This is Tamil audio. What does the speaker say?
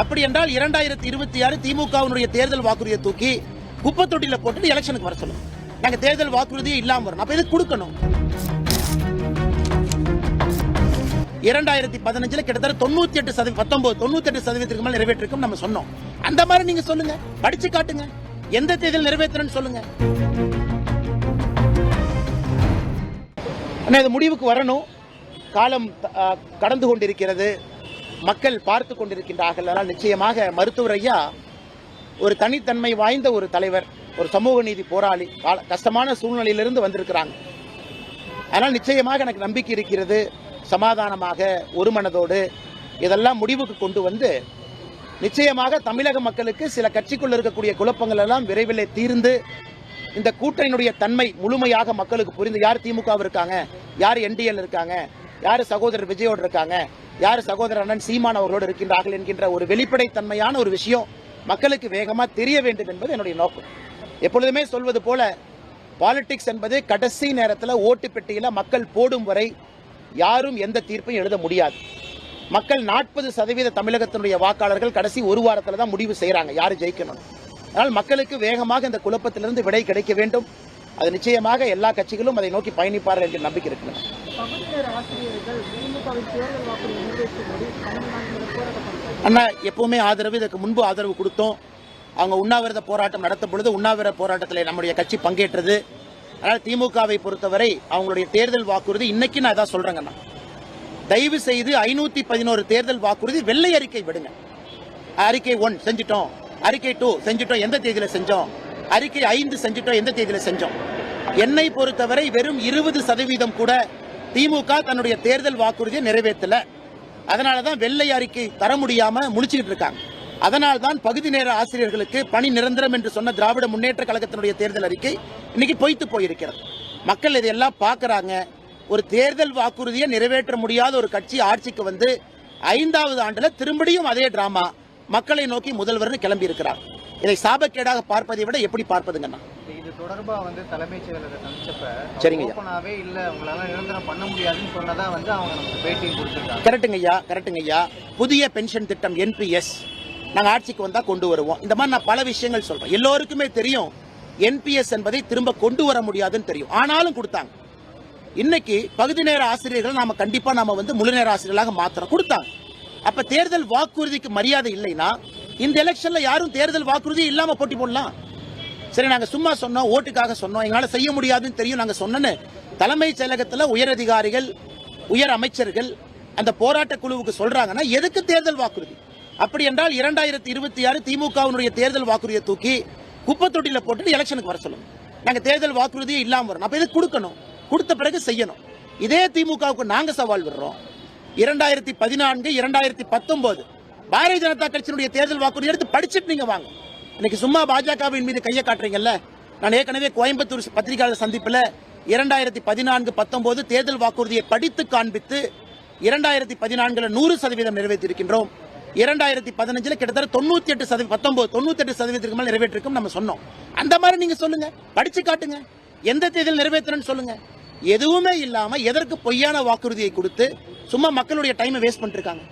அப்படி என்றால் இரண்டாயிரத்தி இருபத்தி ஆறு திமுகவினுடைய தேர்தல் வாக்குறுதியை தூக்கி குப்பை தொட்டியில போட்டு எலெக்ஷனுக்கு வர சொல்லுங்க. நாங்க தேர்தல் வாக்குறுதியே இல்லாம வரணும் அப்ப இது கொடுக்கணும்? இரண்டாயிரத்தி பதினஞ்சுல கிட்டத்தட்ட தொண்ணூத்தி எட்டு சதவீதம் பத்தொன்பது தொண்ணூத்தி எட்டு சதவீதத்துக்கு மேல நிறைவேற்றிருக்கும் நம்ம சொன்னோம். அந்த மாதிரி நீங்க சொல்லுங்க. படிச்சு காட்டுங்க. எந்த தேர்தல் நிறைவேற்றணும்னு சொல்லுங்க. ஆனா இது முடிவுக்கு வரணும். காலம் கடந்து கொண்டிருக்கிறது. மக்கள் பார்த்து கொண்டிருக்கின்றார்கள் நிச்சயமாக மருத்துவர் ஐயா ஒரு தனித்தன்மை வாய்ந்த ஒரு தலைவர் ஒரு சமூக நீதி போராளி கஷ்டமான சூழ்நிலையிலிருந்து வந்திருக்கிறாங்க. அதனால் நிச்சயமாக எனக்கு நம்பிக்கை இருக்கிறது. சமாதானமாக ஒரு மனதோடு இதெல்லாம் முடிவுக்கு கொண்டு வந்து நிச்சயமாக தமிழக மக்களுக்கு சில கட்சிக்குள்ள இருக்கக்கூடிய குழப்பங்கள் எல்லாம் விரைவில் தீர்ந்து இந்த கூட்டணியினுடைய தன்மை முழுமையாக மக்களுக்கு புரிந்து யார் திமுக இருக்காங்க யார் என்டிஎல் இருக்காங்க யார் சகோதரர் விஜயோடு இருக்காங்க? யார் சகோதரர் அண்ணன் சீமான் அவர்களோடு இருக்கின்றார்கள் என்கின்ற ஒரு வெளிப்படைத்தன்மையான ஒரு விஷயம் மக்களுக்கு வேகமாக தெரிய வேண்டும் என்பது என்னுடைய நோக்கம். எப்பொழுதுமே சொல்வது போல பாலிடிக்ஸ் என்பது கடைசி நேரத்தில் ஓட்டு பெட்டியில் மக்கள் போடும் வரை யாரும் எந்த தீர்ப்பையும் எழுத முடியாது. மக்கள் நாற்பது சதவீத தமிழகத்தினுடைய வாக்காளர்கள் கடைசி ஒரு வாரத்தில் தான் முடிவு செய்கிறாங்க யார் ஜெயிக்கணும் அதனால் மக்களுக்கு வேகமாக இந்த குழப்பத்திலிருந்து விடை கிடைக்க வேண்டும். அது நிச்சயமாக எல்லா கட்சிகளும் அதை நோக்கி பயணிப்பார்கள் என்ற நம்பிக்கை இருக்கிறது. அண்ணா எப்பவுமே ஆதரவு இதற்கு முன்பு ஆதரவு கொடுத்தோம். அவங்க உண்ணாவிரத போராட்டம் நடத்தும் பொழுது உண்ணாவிரத போராட்டத்தில் நம்முடைய கட்சி பங்கேற்றது. அதனால் திமுகவை பொறுத்தவரை அவங்களுடைய தேர்தல் வாக்குறுதி இன்னைக்கு நான் இதான் சொல்றேங்கண்ணா தயவு செய்து ஐநூத்தி பதினோரு தேர்தல் வாக்குறுதி வெள்ளை அறிக்கை விடுங்க. அறிக்கை ஒன் செஞ்சிட்டோம். அறிக்கை டூ செஞ்சிட்டோம். எந்த தேதியில செஞ்சோம்? அறிக்கை ஐந்து செஞ்சிட்டோம். எந்த தேதியில செஞ்சோம்? என்னை பொறுத்தவரை வெறும் இருபது சதவீதம் கூட திமுக தன்னுடைய தேர்தல் வாக்குறுதியை நிறைவேற்றல. அதனால தான் வெள்ளை அறிக்கை தர முடியாம முடிச்சுக்கிட்டு இருக்காங்க. அதனால் தான் பகுதி நேர ஆசிரியர்களுக்கு பணி நிரந்தரம் என்று சொன்ன திராவிட முன்னேற்ற கழகத்தினுடைய தேர்தல் அறிக்கை இன்னைக்கு பொய்த்து போயிருக்கிறது. மக்கள் இதையெல்லாம் பார்க்கறாங்க. ஒரு தேர்தல் வாக்குறுதியை நிறைவேற்ற முடியாத ஒரு கட்சி ஆட்சிக்கு வந்து ஐந்தாவது ஆண்டுல திரும்படியும் அதே டிராமா. மக்களை நோக்கி முதல்வர்னு கிளம்பி இருக்கிறார். இதை சாபக்கேடாக பார்ப்பதை விட எப்படி பார்ப்பதுங்கண்ணா இது தொடர்பா வந்து தலைமைச் செயலரை சந்திச்சப்ப சரிங்க இல்ல உங்களால நிரந்தரம் பண்ண முடியாதுன்னு சொன்னதா வந்து அவங்க நமக்கு பேட்டியும் கொடுத்துருக்காங்க. கரெக்டுங்க ஐயா கரெக்டுங்க ஐயா புதிய பென்ஷன் திட்டம் என்பிஎஸ் நாங்க ஆட்சிக்கு வந்தா கொண்டு வருவோம். இந்த மாதிரி நான் பல விஷயங்கள் சொல்றேன். எல்லோருக்குமே தெரியும் என்பிஎஸ் என்பதை திரும்ப கொண்டு வர முடியாதுன்னு தெரியும். ஆனாலும் கொடுத்தாங்க. இன்னைக்கு பகுதி நேர ஆசிரியர்கள் நாம கண்டிப்பா நாம வந்து முழு நேர ஆசிரியர்களாக மாத்திரம் கொடுத்தாங்க. அப்ப தேர்தல் வாக்குறுதிக்கு மரியாதை இல்லைன்னா இந்த எலெக்ஷன்ல யாரும் தேர்தல் வாக்குறுதி இல்லாம போட்டி போடலாம். சரி நாங்க சும்மா சொன்னோம் ஓட்டுக்காக சொன்னோம் எங்களால செய்ய முடியாதுன்னு தெரியும் நாங்க சொன்னோன்னு. தலைமைச் செயலகத்துல உயர் அதிகாரிகள் உயர் அமைச்சர்கள் அந்த போராட்ட குழுவுக்கு சொல்றாங்கன்னா எதுக்கு தேர்தல் வாக்குறுதி? அப்படி என்றால் இரண்டாயிரத்தி இருபத்தி ஆறு திமுகவினுடைய தேர்தல் வாக்குறுதியை தூக்கி குப்பை தொட்டியில போட்டு எலெக்ஷனுக்கு வர சொல்லுங்க. நாங்க தேர்தல் வாக்குறுதியே இல்லாம வரணும் அப்ப இது கொடுக்கணும்? கொடுத்த பிறகு செய்யணும். இதே திமுகவுக்கு நாங்க சவால் விடுறோம். இரண்டாயிரத்தி பதினான்கு இரண்டாயிரத்தி பத்தொன்பது பாரதிய ஜனதா கட்சியினுடைய தேர்தல் வாக்குறுதி எடுத்து படிச்சுட்டு நீங்க வாங்க. இன்னைக்கு சும்மா பாஜகவின் மீது கையை காட்டுறீங்கல்ல? நான் ஏற்கனவே கோயம்புத்தூர் பத்திரிகையாளர் சந்திப்பில் இரண்டாயிரத்தி பதினான்கு பத்தொன்பது தேர்தல் வாக்குறுதியை படித்து காண்பித்து இரண்டாயிரத்தி பதினான்குல நூறு சதவீதம் நிறைவேற்றிருக்கின்றோம் இரண்டாயிரத்தி பதினஞ்சுல கிட்டத்தட்ட தொண்ணூத்தி எட்டு சதவீதம் பத்தொன்பது தொண்ணூத்தி எட்டு சதவீதத்துக்கு மேல நிறைவேற்றிருக்கும் நம்ம சொன்னோம். அந்த மாதிரி நீங்க சொல்லுங்க. படிச்சு காட்டுங்க. எந்த தேர்தல் நிறைவேற்றுறேன்னு சொல்லுங்க. எதுவுமே இல்லாம எதற்கு பொய்யான வாக்குறுதியை கொடுத்து சும்மா மக்களுடைய டைமை வேஸ்ட் பண்ணிருக்காங்க